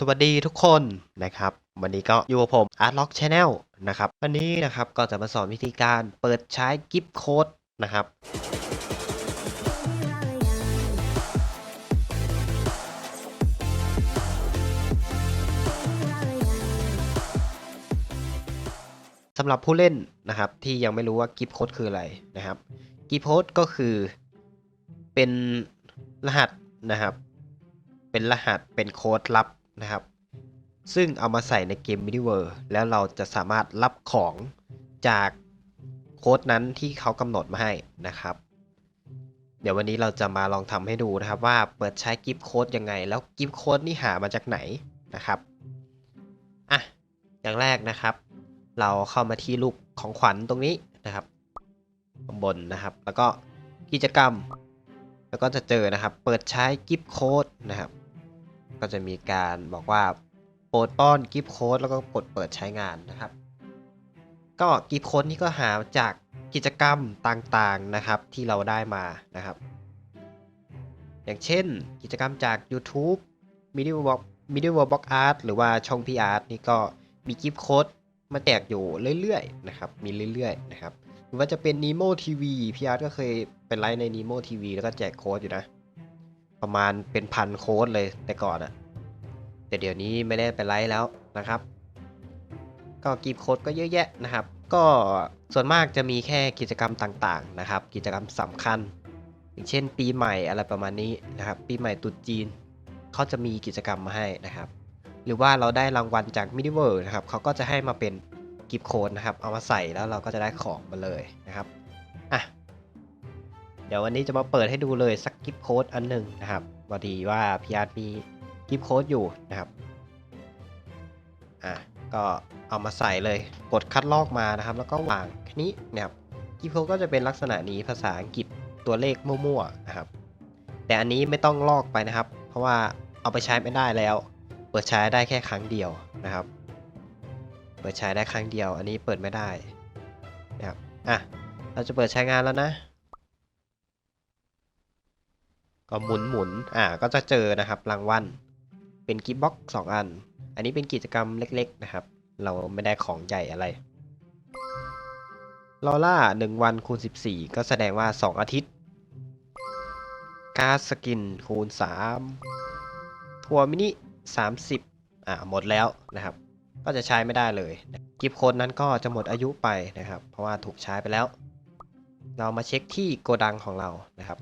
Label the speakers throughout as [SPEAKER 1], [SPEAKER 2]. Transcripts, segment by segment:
[SPEAKER 1] สวัสดีทุกคนนะครับ วันนี้ก็อยู่กับผม Artlock Channel นะครับ วันนี้นะครับก็จะมาสอนวิธีการเปิดใช้กิฟต์โค้ดนะครับ สำหรับผู้เล่นนะครับที่ยังไม่รู้ว่ากิฟต์โค้ดคืออะไรนะครับ กิฟต์โค้ดก็คือเป็นรหัสนะครับ เป็นรหัสเป็นโค้ดลับ นะครับ ซึ่งเอามาใส่ในเกม Mini World แล้วเราจะสามารถรับของจากโค้ดนั้นที่เขากำหนดมาให้นะครับ เดี๋ยววันนี้เราจะมาลองทำให้ดูนะครับว่าเปิดใช้กิฟต์โค้ดยังไง แล้วกิฟต์โค้ดนี่หามาจากไหนนะครับอะอย่างแรกนะครับ เราเข้ามาที่รูปของขวัญตรงนี้นะครับข้างบนนะครับ แล้วก็กิจกรรม แล้วก็จะเจอนะครับ เปิดใช้กิฟต์โค้ดนะครับ ก็จะมีการบอกว่าโปรดป้อนกิฟต์โค้ดแล้วก็กดเปิดใช้งานนะครับ ก็กิฟต์โค้ดนี้ก็หาจากกิจกรรมต่างๆนะครับที่เราได้มานะครับ อย่างเช่นกิจกรรมจาก YouTube m i d i w a l k m i d i w a Box Art หรือว่าช่อง p Art นี่ก็มีกิฟต์โค้ดมาแจกอยู่เรื่อยๆนะครับ มีเรื่อยๆนะครับ หรือว่าจะเป็น Nemo TV พี่อาร์ตก็เคยเป็นไลฟ์ใน Nemo TV แล้วก็แจกโค้ดอยู่นะ ประมาณเป็นพันโค้ดเลยแต่ก่อนอะแต่เดี๋ยวนี้ไม่ได้เป็นไลฟ์แล้วนะครับ ก็กีบโค้ดก็เยอะแยะนะครับ ก็ส่วนมากจะมีแค่กิจกรรมต่างๆนะครับ กิจกรรมสำคัญ อย่างเช่น ปีใหม่อะไรประมาณนี้นะครับ ปีใหม่ตรุษจีนเขาจะมีกิจกรรมมาให้นะครับ หรือว่าเราได้รางวัลจากมิ d ิเวิร์นะครับเขาก็จะให้มาเป็นกิฟต์โค้ดนะครับ เอามาใส่แล้วเราก็จะได้ของมาเลยนะครับอะ ดี๋ยววันนี้จะมาเปิดให้ดูเลยสักกิฟโค้ดอันหนึ่งนะครับพอดีว่าพีอาร์มีกิฟโค้ดอยู่นะครับอะก็เอามาใส่เลยกดคัดลอกมานะครับ แล้วก็วางแค่นี้นะครับกิฟโค้ดก็จะเป็นลักษณะนี้ภาษาอังกฤษตัวเลขมั่วๆนะครับ แต่อันนี้ไม่ต้องลอกไปนะครับ เพราะว่าเอาไปใช้ไม่ได้แล้ว เปิดใช้ได้แค่ครั้งเดียวนะครับ เปิดใช้ได้ครั้งเดียว อันนี้เปิดไม่ได้นะครับอะเราจะเปิดใช้งานแล้วนะ ก็หมุนหมุนอ่าก็จะเจอนะครับรางวัลเป็นกิฟต์บ็อกสองอัน อันนี้เป็นกิจกรรมเล็ก ๆนะครับ เราไม่ได้ของใหญ่อะไรลอล่า1วันคูณ 14 ก็แสดงว่า 2 อาทิตย์ การ์ดสกินคูณ 3 ทัวมินิ 30 อ่าหมดแล้วนะครับ ก็จะใช้ไม่ได้เลย กิฟต์โค้ดนั้นก็จะหมดอายุไปนะครับ เพราะว่าถูกใช้ไปแล้ว เรามาเช็คที่โกดังของเรานะครับ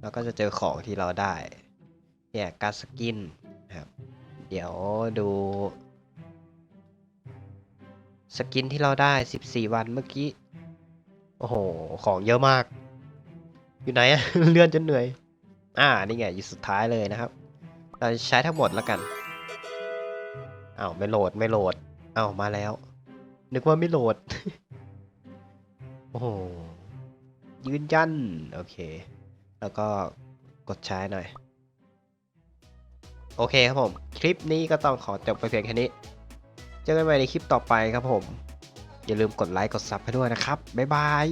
[SPEAKER 1] เราก็จะเจอของที่เราได้ เนี่ยการสกินครับ เดี๋ยวดู สกินที่เราได้ 14 วันเมื่อกี้ โอ้โห ของเยอะมาก อยู่ไหน เลื่อนจนเหนื่อย อ่า นี่ไง อยู่สุดท้ายเลยนะครับ เราใช้ทั้งหมดแล้วกันอ้าวไม่โหลดไม่โหลดอ้าวมาแล้ว นึกว่าไม่โหลด โอ้โหยืนยัน โอเค แล้วก็กดใช้หน่อย โอเคครับผม คลิปนี้ก็ต้องขอจบไปเพียงแค่นี้ เจอกันใหม่ในคลิปต่อไปครับผม อย่าลืมกดไลค์กดซับให้ด้วยนะครับ บ๊ายบาย